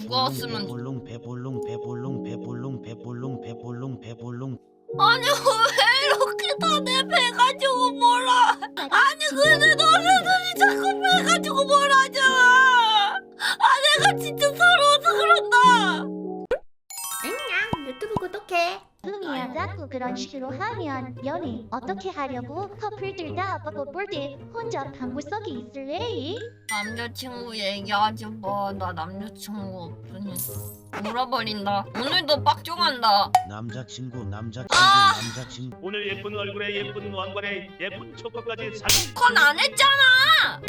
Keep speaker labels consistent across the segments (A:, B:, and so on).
A: 죽었으면
B: 배불릉 배불릉 배불릉 배불릉 배불릉 배불릉 배불릉
A: 아니 왜 이렇게 다 내 배 가지고 몰아? 아니 근데 너네들이 자꾸 배 가지고 몰아잖아 아 내가 진짜 서러워서 그런다.
C: 안녕 유튜브 구독해
D: 흥이야 자꾸 그런 식으로 하면 연애 어떻게 하려고 커플들 다 아빠고 볼때 혼자 방구 석에 있을래?
A: 남자친구 얘기하지 마 나 남자친구 없으니까 물어버린다. 오늘도 빡종한다.
B: 남자친구 남자친구
A: 아!
B: 남자친구.
E: 오늘 예쁜 얼굴에 예쁜 왕관에 예쁜 초코까지 살
A: 그건 안 했잖아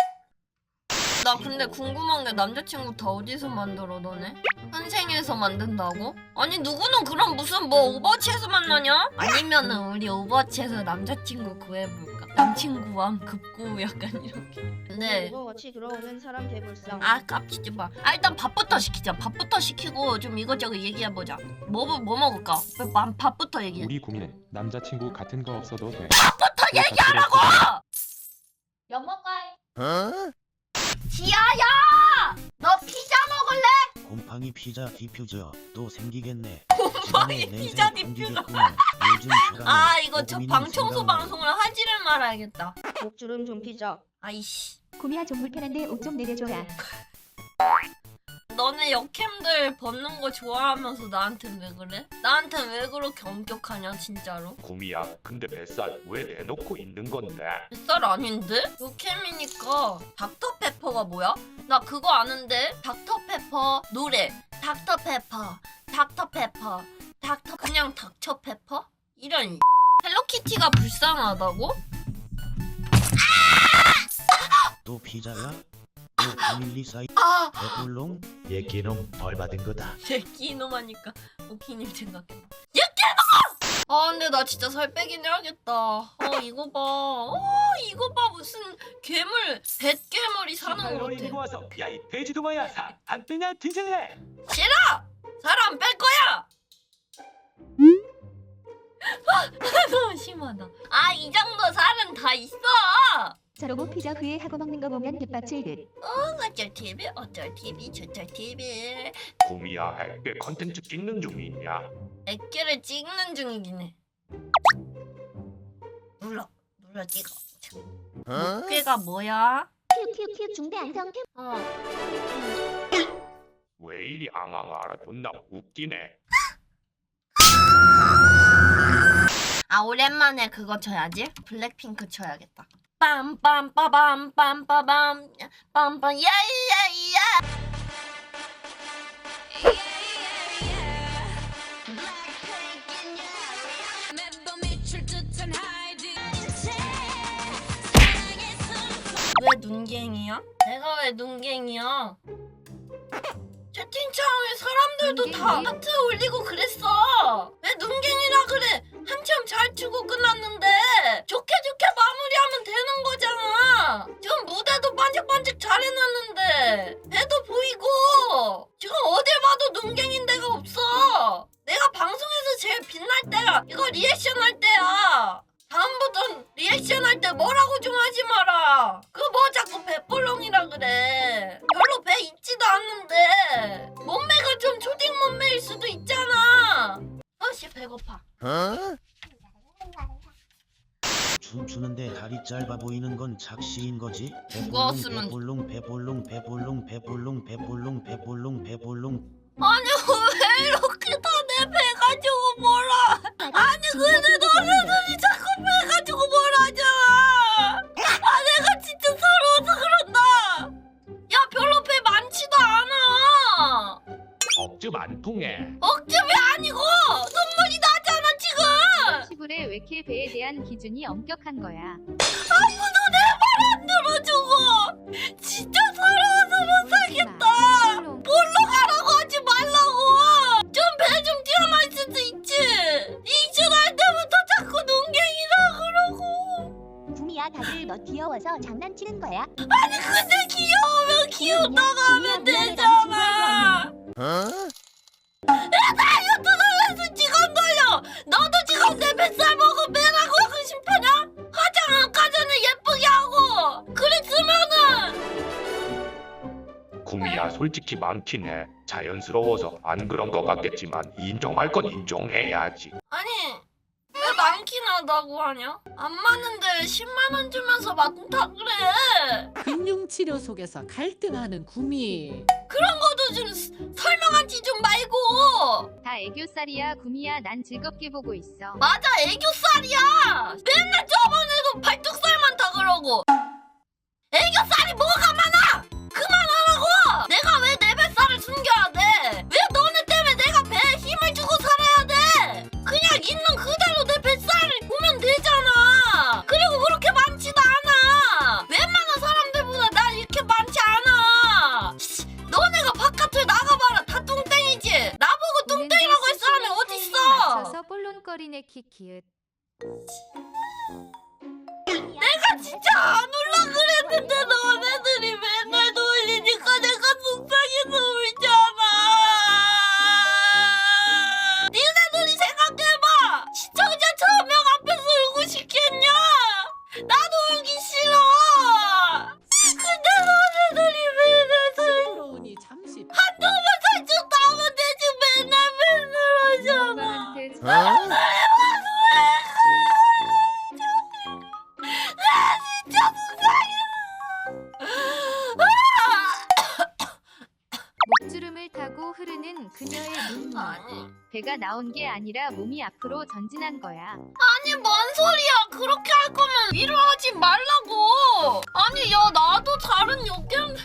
A: 나 근데 궁금한 게 남자친구 다 어디서 만들어 너네? 현생에서 만든다고? 아니 누구는 그럼 무슨 뭐 오버워치에서 만나냐? 아니면은 우리 오버워치에서 남자친구 구해볼까? 남친구왕 급구 약간 이렇게 근데
C: 오버워치 들어오는 사람 대불상
A: 아 깝치지 마. 아 일단 밥부터 시키자. 밥부터 시키고 좀 이것저것 얘기해 보자. 뭐 뭐 먹을까? 밥, 밥부터 얘기해.
F: 우리 고민해 남자친구 같은 거 없어도 돼
A: 밥부터 얘기하라고.
D: 영어과에
B: 곰팡이 피자 디퓨저 또 생기겠네 냄새
A: 피자 디퓨저.
B: 요즘
A: 아 이거 저 방 청소
B: 생각나.
A: 방송을 하지를 말아야겠다.
C: 목주름 좀 피자
A: 아이씨.
G: 구미야 좀 불편한데 옷 좀 내려줘라.
A: 너네 역캠들 벗는 거 좋아하면서 나한테 왜 그래? 나한테 왜 그렇게 엄격하냐 진짜로?
E: 구미야 근데 뱃살 왜 내놓고 있는 건데
A: 뱃살 아닌데? 요캠이니까 닥터페퍼가 뭐야? 나 그거 아는데 닥터페퍼 노래 닥터페퍼 닥터페퍼 닥터 그냥 닥터페퍼? 이런 헬로키티가 불쌍하다고?
B: 또 피자야? 또 파밀리 사이
A: 아!
B: 배불릉
H: 얘기는 벌 받은 거다.
A: 제끼놈 하니까 오키님 생각해봐 제끼놈! 아 근데 나 진짜 살 빼긴 해야겠다 어 이거 봐어 이거 봐 무슨 괴물 뱃괴물이 사는 것 같아
E: 와서 야이 돼지도마야 살안 빼냐 뒤질래
A: 싫어! 살 안 뺄 거야! 너무 심하다. 아, 이 정도 살은 다 있어!
G: 저러고 피자 후에 하고 먹는 거 보면 뒷받칠 듯.
A: 어, 어쩔 TV, 어쩔 TV, 저쩔 TV.
E: 구미야 할게 컨텐츠 찍는 중이냐
A: 액계를 찍는 중이긴 해. 눌러, 눌러 찍어. 액계가 뭐야?
D: 큐큐큐 중대 안성
A: 어,
E: 왜 이리 앙앙아라 존나 웃기네
A: 아, 오랜만에 그거 쳐야지. 블랙핑크 쳐야겠다. 빰빰빠밤 빰빠밤 빰빰 야야야 왜 눈갱이야? 내가 왜 눈갱이야? 채팅창에 사람들도 다? 하트 올리고 그랬어. 왜 눈갱이라 그래? 한참 잘 추고 끝났는데 좋게 좋게 마무리하면. 지금 무대도 반짝반짝 잘 해놨는데 배도 보이고 지금 어딜 봐도 눈갱인 데가 없어. 내가 방송에서 제일 빛날 때가 이거 리액션 할 때야. 다음부턴 리액션 할 때 뭐라고 좀 하지 마라. 그 뭐 자꾸 배볼렁이라 그래. 별로 배 있지도 않는데 몸매가 좀 초딩 몸매일 수도 있잖아. 아씨 배고파.
B: 춤추는데 다리 짧아 보이는 건 착시인 거지
A: 죽었으면
B: 배불릉 배불릉 배불릉 배불릉 배불릉 배불릉 배불릉
A: 아니 왜 이렇게 다 내 배 가 지고 몰아? 아니 근데 너네들이 자꾸 배 가 지고 몰아잖아. 아 내가 진짜 서러워서 그런다. 야 별로 배 많지도 않아.
E: 억즙 안 통해
A: 억즙이 아니고 눈물이 나잖아 지금.
I: 시골의 외킬 배에 대한 기준이 엄격한 거야.
A: 안 들어주고 진짜 서러워서 못 살겠다. 뭘로 가라고 하지 말라고. 좀 배좀 튀어나와 있을 수 있지. 이준할 때부터 자꾸 눈갱이라 그러고.
D: 구미야 다들 너 귀여워서 장난치는 거야
A: 아니 근데 귀여우면 귀엽다고 하면 되잖아. 나
J: 솔직히 많긴 해. 자연스러워서 안 그런 것 같겠지만 인정할 건 인정해야지.
A: 아니 왜 많긴 하다고 하냐? 안 맞는데 10만 원 주면서 많다 그래.
K: 금융치료 속에서 갈등하는 구미
A: 그런 것도 좀 스- 설명하지 좀 말고.
I: 다 애교살이야 구미야 난 즐겁게 보고 있어.
A: 맞아 애교살이야. 맨날 저번
I: 볼론거리네 키키읒.
A: 내가 진짜 안 올라 그랬는데 너
I: 흐르는 그녀의 눈물.
A: 아니.
I: 배가 나온 게 아니라 몸이 앞으로 전진한 거야.
A: 아니 뭔 소리야 그렇게 할 거면 일을 하지 말라고 아니 야 나도 다른 욕견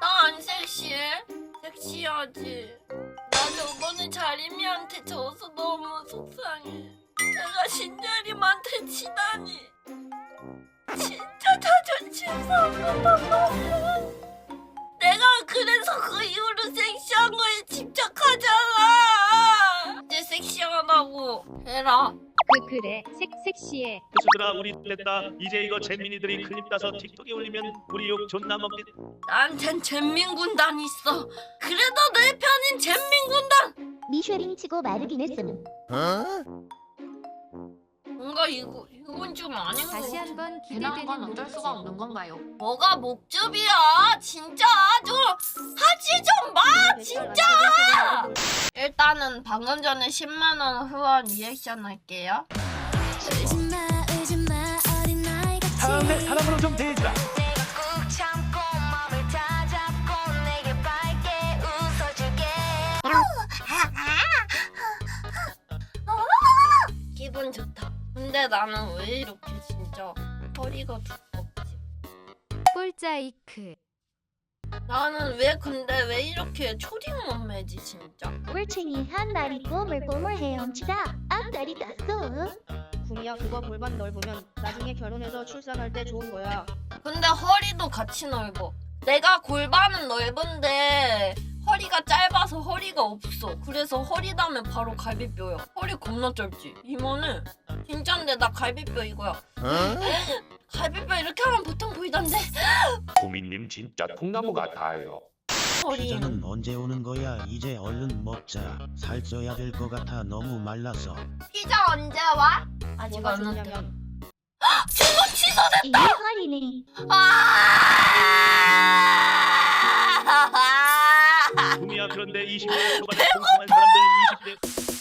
A: 나안 섹시해? 섹시하지 나 저번에 자림이한테 져서 너무 속상해 내가 신자림한테 치다니 진짜 자존심 상한단 내가 그래서 그 이후로 섹시한 거에 집착하잖아 이제 섹시하다고 해라
I: 그 그래 색 섹시해.
E: 교수들아 우리 됐다. 이제 이거 잼민이들이 클립 따서 틱톡에 올리면 우리 욕 존나 먹겠.
A: 나한텐 잼민 군단 있어. 그래도 내 편인 잼민 군단.
D: 미쉐린 치고 마르긴 했음.
A: 뭔가 이거 이건 좀 아닌 거
I: 다시
A: 같아.
I: 한번 기대되는 목줄.
C: 건가요?
A: 뭐가 목즙이야? 진짜 좀 하지 좀 마. 진짜. 일단은 방금 전에 10만 원 후원 리액션 할게요.
E: 다음에 사람으로 좀 대해주라.
A: 근데 나는 왜 이렇게 진짜 허리가 두껍지?
I: 폴자이크.
A: 나는 왜 근데 왜 이렇게 초딩 몸매지 진짜?
D: 꿀챙이 한 마리 꼬물꼬물 헤엄치다 앞다리 땄어.
C: 구미야 그거 골반 넓으면 나중에 결혼해서 출산할 때 좋은 거야.
A: 근데 허리도 같이 넓어. 내가 골반은 넓은데 허리가 짧아서 허리가 없어. 그래서 허리 닿으면 바로 갈비뼈야. 허리 겁나 짧지. 이모는 진짠데 나 갈비뼈 이거야. 갈비뼈 이렇게 하면 보통 보이던데.
J: 구미님 진짜 통나무 같아요.
A: 허리.
B: 피자는 언제 오는 거야? 이제 얼른 먹자. 살쪄야 될 것 같아. 너무 말랐어.
A: 피자 언제 와? 아직
C: 뭐가
A: 안 왔대.
C: 좋냐면
A: 지금 취소돼.
D: 이 허리네.
A: 아!
E: 구미야 그런데 20대 초반에 통통한 사람들 20대